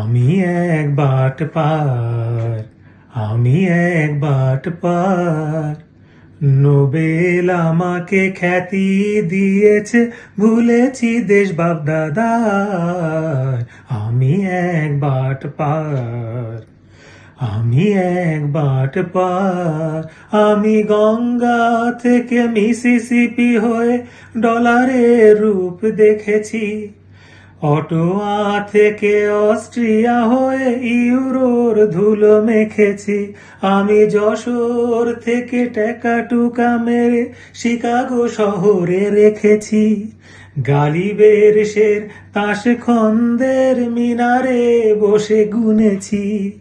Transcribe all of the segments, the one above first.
আমি এক বাট পার, আমি এক বাট পার। নোবেল আমাকে খ্যাতি দিয়েছে, ভুলেছি দেশ বাপ দাদার। আমি এক বাট পার, আমি এক বাট পার। আমি গঙ্গা থেকে মিসিসিপি হয়ে ডলারের রূপ দেখেছি। অটোয়া থেকে অস্ট্রিয়া হয়ে ইউরোর ধুলো মেখেছি। আমি যশোর থেকে টেকাটুকা মেরে শিকাগো শহরে রেখেছি। গালিবের শের তাস খন্দের মিনারে বসে গুনেছি।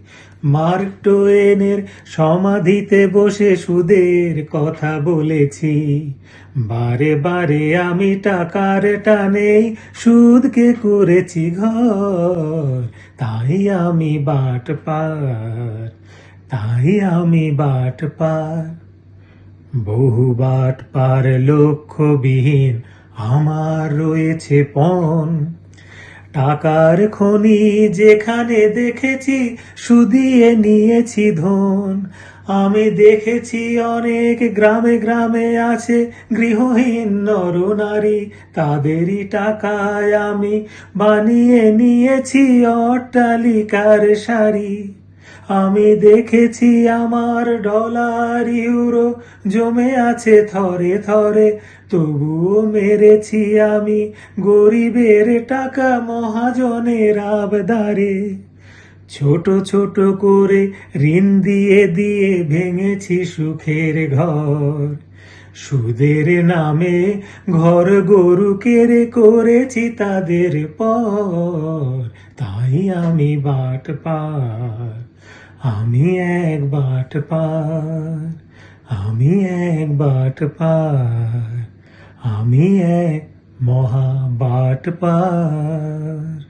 মার্ক টোয়েনের সমাধিতে বসে সুদের কথা বলেছি। বারে বারে আমি টাকার টানেই সুদকে করেছি ঘর। তাই আমি বাট পার, তাই আমি বাট পার। বহু বাট পার লক্ষ্যবিহীন আমার রয়েছে পণ। টাকার খনি যেখানে দেখেছি, সুদিয়ে নিয়েছি ধন। আমি দেখেছি অনেক গ্রামে গ্রামে আছে গৃহহীন নরনারী। তাদেরই টাকায় আমি বানিয়ে নিয়েছি অট্টালিকার শাড়ি আমি দেখেছি আমার ডলার ইউরো জমে আছে থরে থরে। তবুও মেরেছি আমি গরিবের টাকা মহাজনের আবদারে। ছোট ছোট করে ঋণ দিয়ে দিয়ে ভেঙেছি সুখের ঘর। সুদের নামে ঘর গরু কেড়ে করেছি তাদের পর। তাই আমি বাট পার। আমি এক বাট পার আমি এক বাট পার আমি এক মহা বাট পার